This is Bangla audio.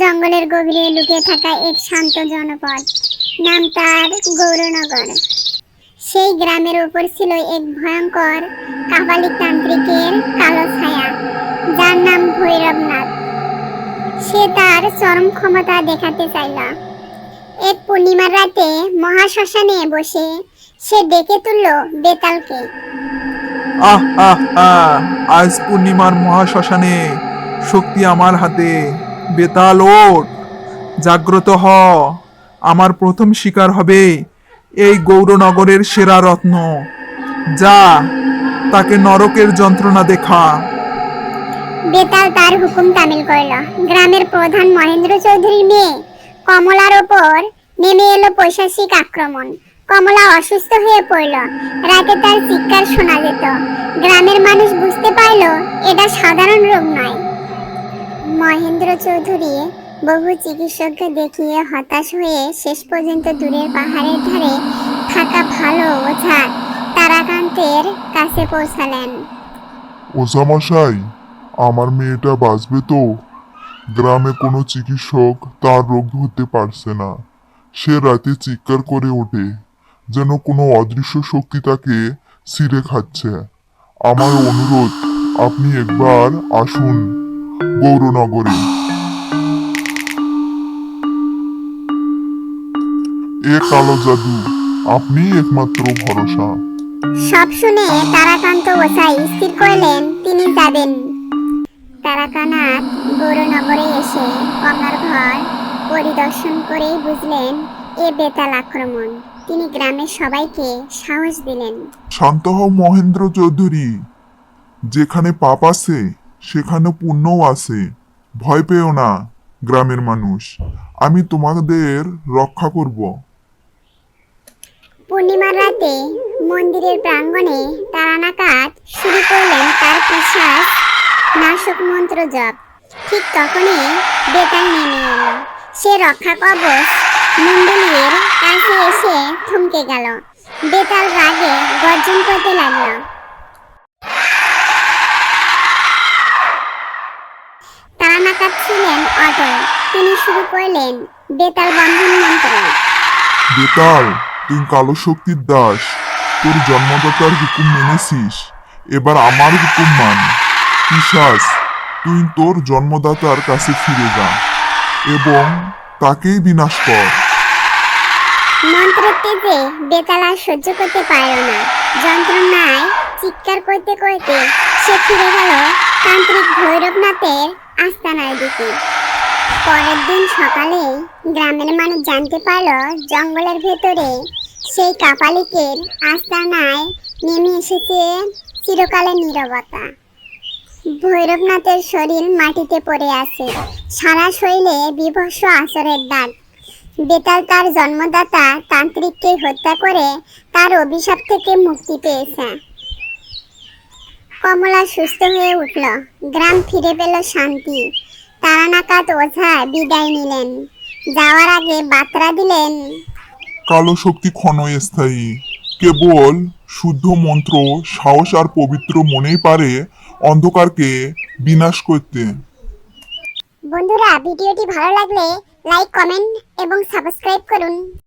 জঙ্গলের গভীরে লুকিয়ে থাকা এক শান্ত জনপদ। নাম তার গৌরনগর। সেই গ্রামের উপর ছিল এক ভয়ঙ্কর কাপালিক তান্ত্রিকের কালো ছায়া, যার নাম ভৈরবনাথ। সে তার চরম ক্ষমতা দেখাতে চাইল। এক পূর্ণিমার রাতে মহাশ্মশানে বসে সে ডেকে তুলল বেতালকে। আহ আহ আহ, আজ পূর্ণিমার মহাশ্মশানে শক্তি আমার হাতে। বেতাল ওঠ জাগ্রত হ, আমার প্রথম শিকার হবে এই গৌরনগরের সেরা রত্ন। যা, তাকে নরকের যন্ত্রণা দেখা। বেতাল তার হুকুম তামিল করল। গ্রামের প্রধান মহেন্দ্র চৌধুরীর মেয়ে কমলার ওপর নেমে এলো পৈশাচিক আক্রমণ। কমলা অসুস্থ হয়ে পড়ল। রাতে তার চিৎকার শোনা যেত। গ্রামের মানুষ বুঝতে পারল, এটা সাধারণ রোগ নয়। মহেন্দ্র চৌধুরী বহু চিকিৎসককে দেখিয়ে হতাশ হয়ে শেষ পর্যন্ত দূরের পাহাড়ের ধারে থাকা ভালো ওঝা তারাকান্তের কাছে পৌঁছালেন। ওঝামশাই আমার মেয়েটা বাঁচবে তো? গ্রামে কোনো চিকিৎসক তার রোগ ধরতে পারছে না। সে রাতে চিৎকার করে ওঠে, যেন কোনো অদৃশ্য শক্তি তাকে ছিঁড়ে খাচ্ছে। আমার অনুরোধ, আপনি একবার আসুন। গৌরনগরে এ কালো জাদু আপনি একমাত্র ভরসা। সব শুনে তারাকান্ত ওসাই স্থির করলেন তিনি যাবেন। তারাকানাথ গৌরনগরে এসে কমলার ঘর পরিদর্শন করে বুঝলেন এ বেতাল আক্রমণ। তিনি গ্রামের সবাইকে সাহস দিলেন। শান্ত হও মহেন্দ্র চৌধুরী যেখানে পাপ আছে সেখানে পুণ্যও আছে। ভয় পেও না, গ্রামের মানুষ। আমি তোমাদের রক্ষা করব। পূর্ণিমার রাতে মন্দিরের প্রাঙ্গণে তারানাকাত শুরু করলেন তার বিশ্বাস নাশক মন্ত্র জপ। ঠিক তখনই বেতাল নেমে এলো। সে রক্ষা কবচ মন্ডলীর কাছে এসে থমকে গেল। বেতাল রাগে গর্জন করতে লাগল। তারানাকাত অটল তিনি শুরু করলেন বেতাল বন্ধন মন্ত্র। বেতাল তুই কালো শক্তির দাস। তোর জন্মদাতার হুকুম মেনেছিস। এবার আমার হুকুম মান। পিশাস তুই তোর জন্মদাতার কাছে ফিরে যা এবং তাকেই বিনাশ কর। মন্ত্রের তেজে বেতাল আর সহ্য করতে পারল না যন্ত্রণায় চিৎকার করতে করতে সে ফিরে গেল তান্ত্রিক ভৈরবনাথের আস্তানার দিকে পরের দিন সকালে গ্রামের মানুষ জানতে পারল জঙ্গলের ভেতরে সেই কাপালিকের আস্তানায় নেমে এসেছে চিরকালের নীরবতা। ভৈরবনাথের শরীর মাটিতে পড়ে আছে, সারা শরীরে বিভৎস আচরের দাগ। বেতাল তার জন্মদাতা তান্ত্রিককে হত্যা করে তার অভিশাপ থেকে মুক্তি পেয়েছে। কমলা সুস্থ হয়ে উঠল। গ্রাম ফিরে পেল শান্তি। তারানাকাত ওঝা বিদায় নিলেন। যাওয়ার আগে বার্তা দিলেন। কালো শক্তি ক্ষণস্থায়ী। কেবল শুদ্ধ মন্ত্র সাহস আর পবিত্র মনেই পারে অন্ধকারকে বিনাশ করতে। বন্ধুরা ভিডিওটি ভালো লাগলে লাইক কমেন্ট এবং সাবস্ক্রাইব করুন।